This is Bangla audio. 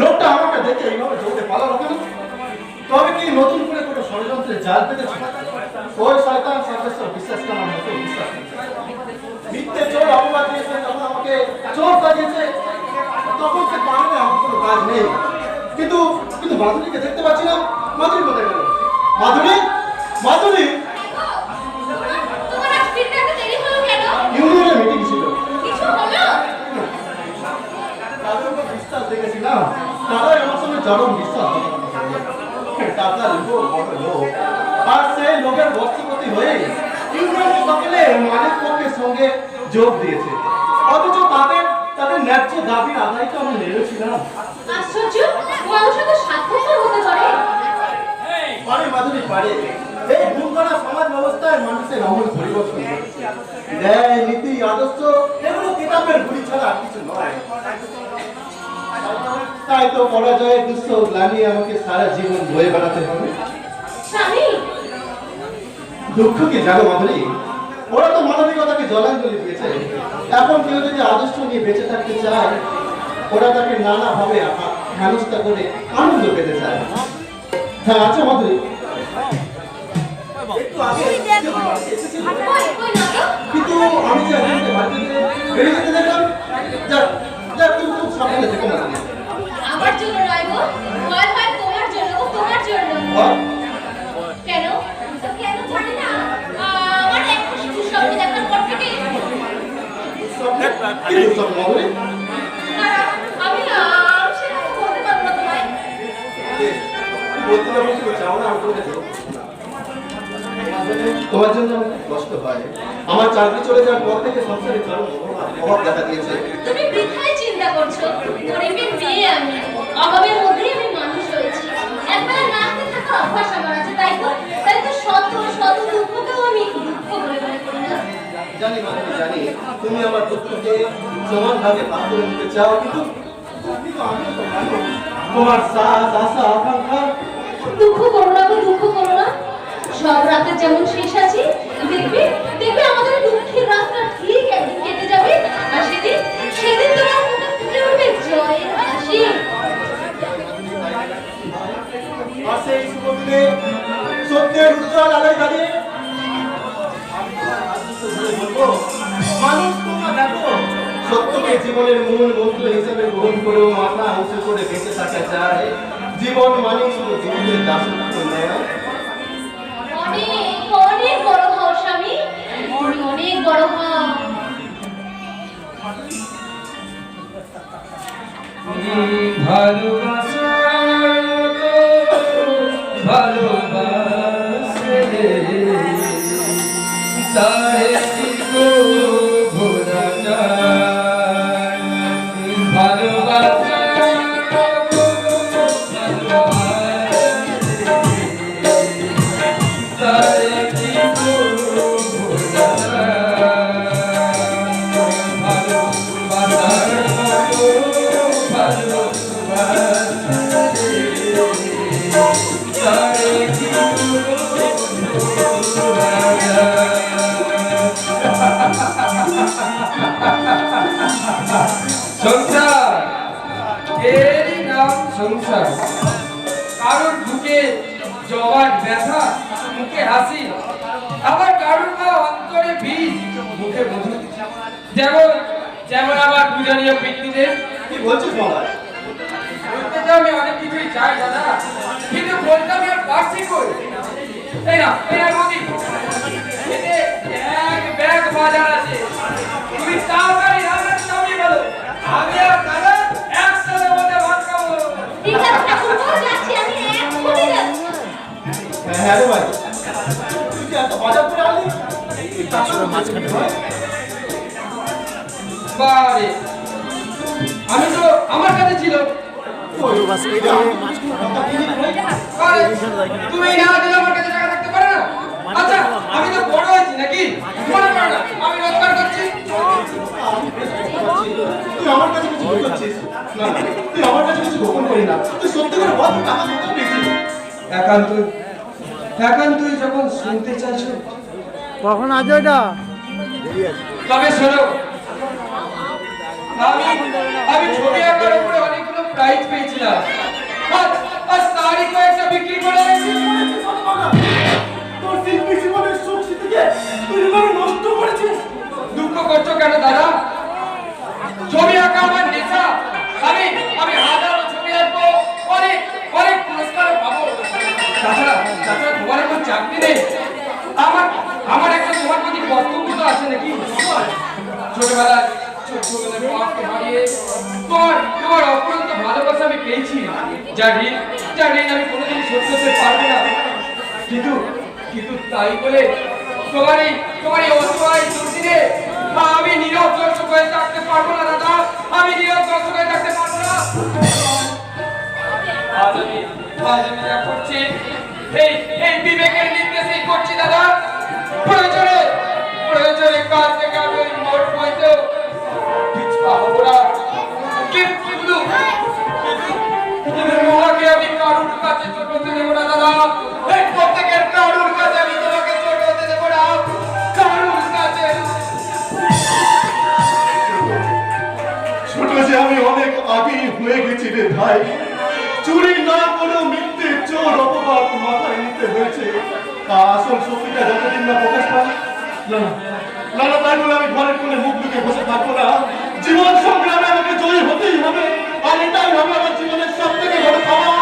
লোকটা আমাকে দেখে এইভাবে চলতে পালালো কেন? তবে কি নতুন করে কোনো ষড়যন্ত্রে জাল পেতেছে? ওই শয়তান সার্ভেশ্বর বিশ্বাসটা আমার মতো বিশ্বাস। মিথ্যে চোর অপবাদ দিয়েছে, তখন আমাকে চোর সাজিয়েছে তখন সে পারবে আমার কোনো কাজ নেই। কিন্তু কিন্তু মাধুরীকে দেখতে পাচ্ছি না। মাধুরী কোথায় গেল? মাধুরী? মাধুরী? সমাজ ব্যবস্থায় মানুষের আমূল নীতি আদর্শ এগুলো কিতাবের গুলি ছাড়া আর কিছু নয়। তাই তো পরাজয়ের দুঃস্থ গ্লানি আমাকে সারা জীবন বয়ে বেড়াতে হবে। দুঃখ কি জানো মাধুরী। ওরা তো মানবিকতাকে জলাঞ্জলি দিয়েছে। এখন কেউ যদি আদর্শ নিয়ে বেঁচে থাকতে চায় ওরা তাকে নানাভাবে হেনস্থা করে আনন্দ পেতে চায়। হ্যাঁ আচ্ছা মাধুরী। কিন্তু আমি যে বাড়িতে তোমার জন্য কষ্ট হয়। আমার চাকরি চলে যাওয়ার পর থেকে সংসারে অভাব- দেখা দিয়েছে। তুমি চিন্তা করছ? মেয়ে আমি। অভাবের মধ্যেই আমি জানি মানে জানি তুমি আমার পুত্রকে সমানভাবে ভাগ নিতে চাও, কিন্তু। তোমার সাজ, আশা, আকাঙ্ক্ষা দুঃখ করো না দুঃখ করো না সব রাতের যেমন শেষ আছে, দেখবে মানুষ তোমরা দেখো সত্যকে জীবনের মূল মন্ত্র হিসেবে গ্রহণ করেও মাথা উঁচু করে বেঁচে থাকা যায় জীবন মানে শুধু জীবনের দাসত্ব নয়। অনেক অনেক বড় হও স্বামী। অনেক বড় হও। ভালোবাসার মতো ভালোবাসে। তারে সংসার। এরই মুখে হাসি, আবার কারোর বা অন্তরে বীজ মুখে মধু যেমন যেমন আমার পূজনীয় পিতৃদেব। কি বলছিস মামা বলতে আমি অনেক কিছুই চাই দাদা। কিন্তু বলতে আমি আর পারছি কই? এই না এই না মোদি এতে এক ব্যাগ বাজার আছে। তুমি তাড়াতাড়ি রান্নার সামনে বলো আমি আর দাদা একসাথে মধ্যে ভাত খাব। ঠিক আছে ঠাকুরপো যাচ্ছি আমি এক্ষুনি যাচ্ছি। হ্যাঁ রে ভাই। তুই কি এত বাজার করে আনলি বারে। আমি তো আমার কাছে ছিল। আরে, তুমি না পারে না আচ্ছা আমি তো বড় নাকি আমি রোজগার করছি তুই আমার কাছে কিছু করছিস না তুই আমার কাছে কিছু গোপন না তুই সত্যি করে বল টাকা কোথায় পেয়েছিস একান্ত একান্তই যখন শুনতে চাইছো কখন আজ এটা? তবে শোনো আমি আমি ছবি উপরে করেছিলাম আজ আজ তারই কয়েকটা বিক্রি করে তোর শিল্পী জীবনের সুখ স্মৃতিকে তুই এভাবে নষ্ট করেছিস। দুঃখ করছ কেন দাদা? ছবি আঁকা আমার নেশা। আমি আমি হাজারো ছবি আঁকবো। অনেক অনেক পুরস্কার পাবো। তাছাড়া তাছাড়া তোমার এখন চাকরি নেই। আমার আমার একটা তোমার প্রতি কর্তব্য তো আছে নাকি? ছোটবেলায় ছোটবেলায় হারিয়ে তোমার তোমার ভালোবাসা আমি পেয়েছি। যা ঋণ যা ঋণ আমি কোনোদিন শোধ করতে পারব না। কিন্তু কিন্তু তাই বলে তোমার এই অসহায় দুর্দিনে আমি নীরব দর্শক হয়ে থাকতে পারব না, দাদা। আমি নীরব দর্শক হয়ে থাকতে পারব না। আজ প্রয়োজনে প্রয়োজনে কাল থেকে আমি বইতেও পিছপা হব না। আমি অনেক আগেই হয়ে গেছি রে ভাই। চুরি না করেও মৃত্যু চোর অপবাদ মাথায় নিতে হয়েছে। আসল সত্যিটা যতদিন না প্রকাশ পাই না না। তাই বলে আমি ঘরের কোণে মুখ লুকে বসে থাকব না। জীবন সংগ্রামে আমাকে জয়ী হতেই হবে, আর এটাই হবে আমার জীবনের সব থেকে বড় পাওয়া।